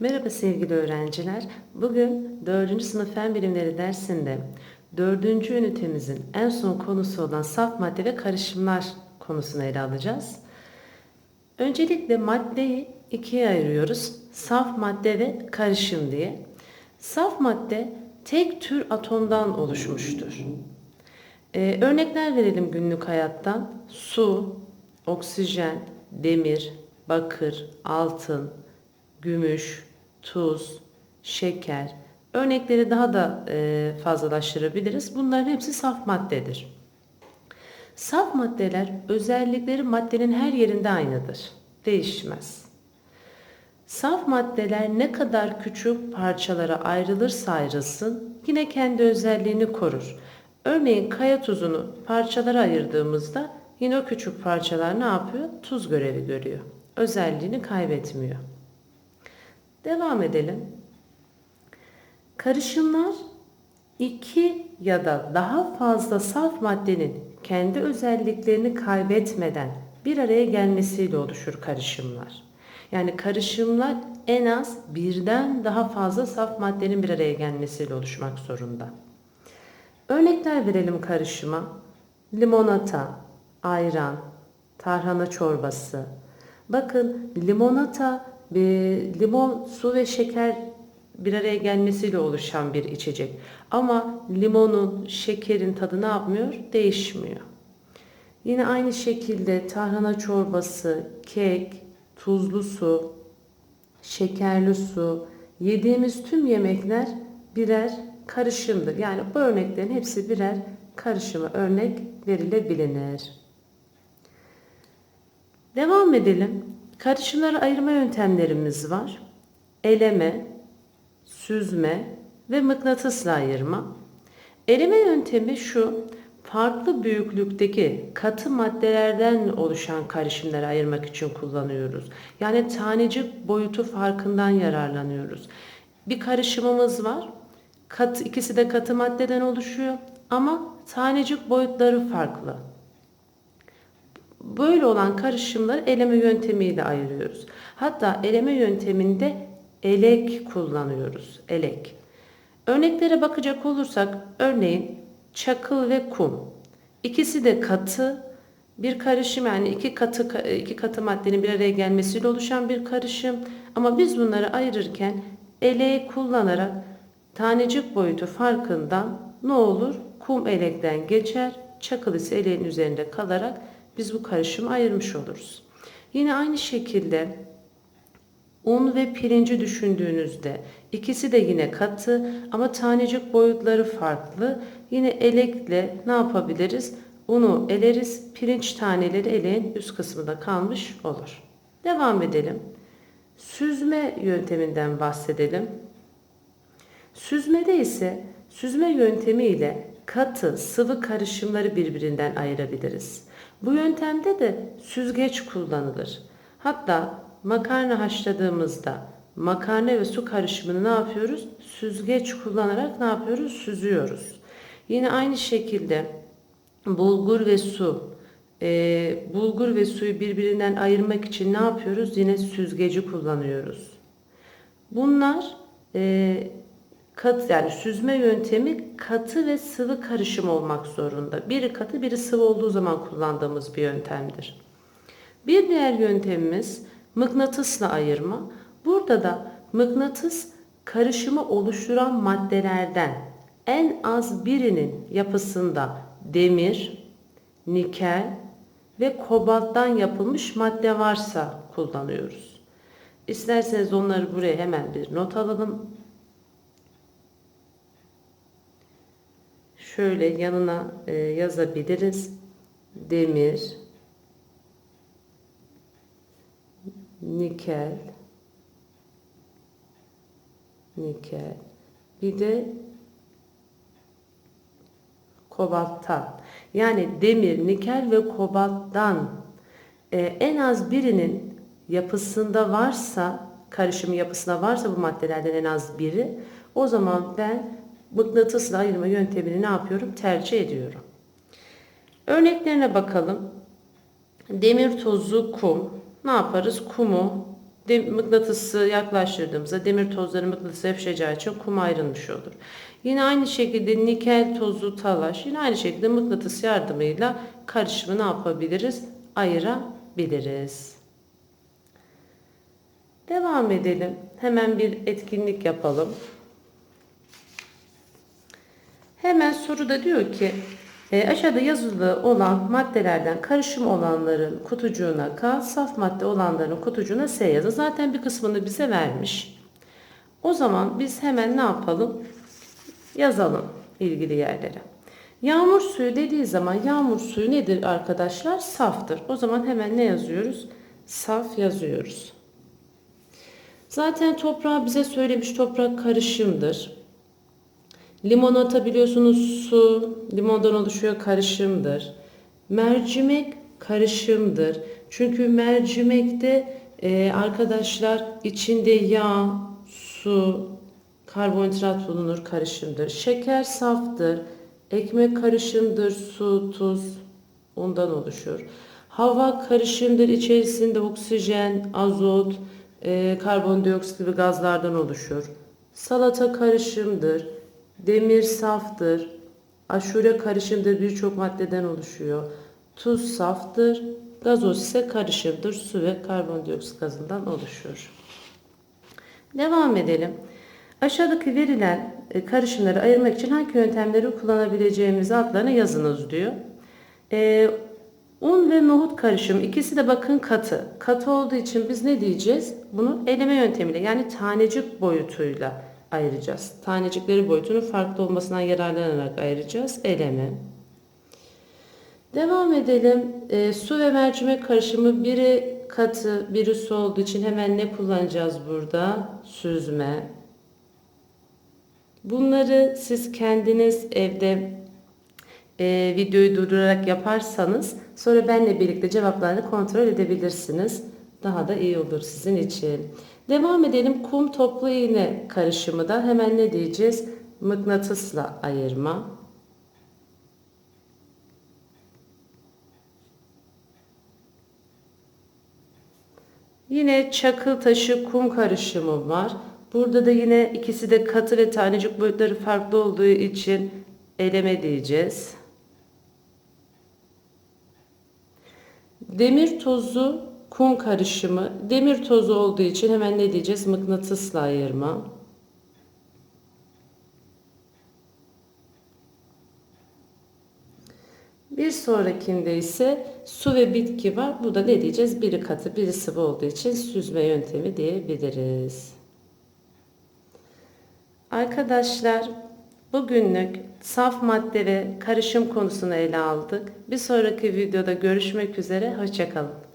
Merhaba sevgili öğrenciler. Bugün 4. sınıf fen bilimleri dersinde 4. ünitemizin en son konusu olan saf madde ve karışımlar konusunu ele alacağız. Öncelikle maddeyi ikiye ayırıyoruz. Saf madde ve karışım diye. Saf madde tek tür atomdan oluşmuştur. Ee, örnekler verelim günlük hayattan. Su, oksijen, demir, bakır, altın, gümüş, tuz, şeker. Örnekleri daha da e, fazlalaştırabiliriz. Bunların hepsi saf maddedir. Saf maddeler özellikleri maddenin her yerinde aynıdır. Değişmez. Saf maddeler ne kadar küçük parçalara ayrılırsa ayrılsın yine kendi özelliğini korur. Örneğin kaya tuzunu parçalara ayırdığımızda yine o küçük parçalar ne yapıyor? Tuz görevi görüyor. Özelliğini kaybetmiyor. Devam edelim. Karışımlar iki ya da daha fazla saf maddenin kendi özelliklerini kaybetmeden bir araya gelmesiyle oluşur karışımlar. Yani karışımlar en az birden daha fazla saf maddenin bir araya gelmesiyle oluşmak zorunda. Örnekler verelim karışıma. Limonata, ayran, tarhana çorbası. Bakın limonata e, limon, su ve şeker bir araya gelmesiyle oluşan bir içecek. Ama limonun, şekerin tadı ne yapmıyor? Değişmiyor. Yine aynı şekilde tarhana çorbası, kek, tuzlu su, şekerli su, yediğimiz tüm yemekler birer karışımdır. Yani bu örneklerin hepsi birer karışıma örnek verilebilir. Devam edelim. Karışımları ayırma yöntemlerimiz var. Eleme, süzme ve mıknatısla ayırma. Eleme yöntemi şu, farklı büyüklükteki katı maddelerden oluşan karışımları ayırmak için kullanıyoruz. Yani tanecik boyutu farkından yararlanıyoruz. Bir karışımımız var. Kat, ikisi de katı maddeden oluşuyor ama tanecik boyutları farklı. Böyle olan karışımları eleme yöntemiyle ayırıyoruz. Hatta eleme yönteminde elek kullanıyoruz. Elek. Örneklere bakacak olursak örneğin çakıl ve kum. İkisi de katı bir karışım yani iki katı iki katı maddenin bir araya gelmesiyle oluşan bir karışım. Ama biz bunları ayırırken eleği kullanarak tanecik boyutu farkından ne olur? Kum elekten geçer, çakıl ise eleğin üzerinde kalarak biz bu karışımı ayırmış oluruz. Yine aynı şekilde un ve pirinci düşündüğünüzde ikisi de yine katı ama tanecik boyutları farklı. Yine elekle ne yapabiliriz? Unu eleriz, pirinç taneleri eleğin üst kısmında kalmış olur. Devam edelim. Süzme yönteminden bahsedelim. Süzmede ise süzme yöntemi ile katı, sıvı karışımları birbirinden ayırabiliriz. Bu yöntemde de süzgeç kullanılır. Hatta makarna haşladığımızda makarna ve su karışımını ne yapıyoruz? Süzgeç kullanarak ne yapıyoruz? Süzüyoruz. Yine aynı şekilde bulgur ve su e, bulgur ve suyu birbirinden ayırmak için ne yapıyoruz? Yine süzgeci kullanıyoruz. Bunlar e, kat yani süzme yöntemi katı ve sıvı karışım olmak zorunda. Biri katı biri sıvı olduğu zaman kullandığımız bir yöntemdir. Bir diğer yöntemimiz mıknatısla ayırma. Burada da mıknatıs karışımı oluşturan maddelerden en az birinin yapısında demir, nikel ve kobalttan yapılmış madde varsa kullanıyoruz. İsterseniz onları buraya hemen bir not alalım. Şöyle yanına e, yazabiliriz. Demir, nikel, nikel, bir de kobalttan. Yani demir, nikel ve kobalttan e, en az birinin yapısında varsa, karışımı yapısında varsa bu maddelerden en az biri, o zaman ben mıknatısla ayırma yöntemini ne yapıyorum? Tercih ediyorum. Örneklerine bakalım. Demir tozu, kum. Ne yaparız? Kumu dem- mıknatısı yaklaştırdığımızda demir tozları mıknatısı yapışacağı için kum ayrılmış olur. Yine aynı şekilde nikel tozu talaş yine aynı şekilde mıknatıs yardımıyla karışımı ne yapabiliriz? Ayırabiliriz. Devam edelim. Hemen bir etkinlik yapalım. Hemen soruda diyor ki e, aşağıda yazılı olan maddelerden karışım olanların kutucuğuna K, saf madde olanların kutucuğuna S yazın. Zaten bir kısmını bize vermiş. O zaman biz hemen ne yapalım? Yazalım ilgili yerlere. Yağmur suyu dediği zaman yağmur suyu nedir arkadaşlar? Saftır. O zaman hemen ne yazıyoruz? Saf yazıyoruz. Zaten toprağı bize söylemiş toprak karışımdır. Limonata biliyorsunuz su limondan oluşuyor karışımdır. Mercimek karışımdır. Çünkü mercimekte e, arkadaşlar içinde yağ, su, karbonhidrat bulunur karışımdır. Şeker saftır. Ekmek karışımdır. Su, tuz ondan oluşur. Hava karışımdır. içerisinde oksijen, azot, e, karbondioksit gibi gazlardan oluşur. Salata karışımdır. Demir saftır. Aşure karışımdır. Birçok maddeden oluşuyor. Tuz saftır. Gazoz ise karışımdır. Su ve karbondioksit gazından oluşuyor. Devam edelim. Aşağıdaki verilen e, karışımları ayırmak için hangi yöntemleri kullanabileceğimizi adlarını yazınız diyor. E, un ve nohut karışımı ikisi de bakın katı. Katı olduğu için biz ne diyeceğiz? Bunu eleme yöntemiyle yani tanecik boyutuyla ayıracağız. Tanecikleri boyutunun farklı olmasından yararlanarak ayıracağız. Eleme. Devam edelim. E, su ve mercimek karışımı biri katı, biri su olduğu için hemen ne kullanacağız burada? Süzme. Bunları siz kendiniz evde e, videoyu durdurarak yaparsanız sonra benle birlikte cevaplarını kontrol edebilirsiniz. Daha da iyi olur sizin için. Devam edelim. Kum toplu iğne karışımı da hemen ne diyeceğiz? Mıknatısla ayırma. Yine çakıl taşı kum karışımı var. Burada da yine ikisi de katı ve tanecik boyutları farklı olduğu için eleme diyeceğiz. Demir tozu kum karışımı. Demir tozu olduğu için hemen ne diyeceğiz? Mıknatısla ayırma. Bir sonrakinde ise su ve bitki var. Bu da ne diyeceğiz? Biri katı, biri sıvı olduğu için süzme yöntemi diyebiliriz. Arkadaşlar bugünlük saf madde ve karışım konusunu ele aldık. Bir sonraki videoda görüşmek üzere. Hoşçakalın.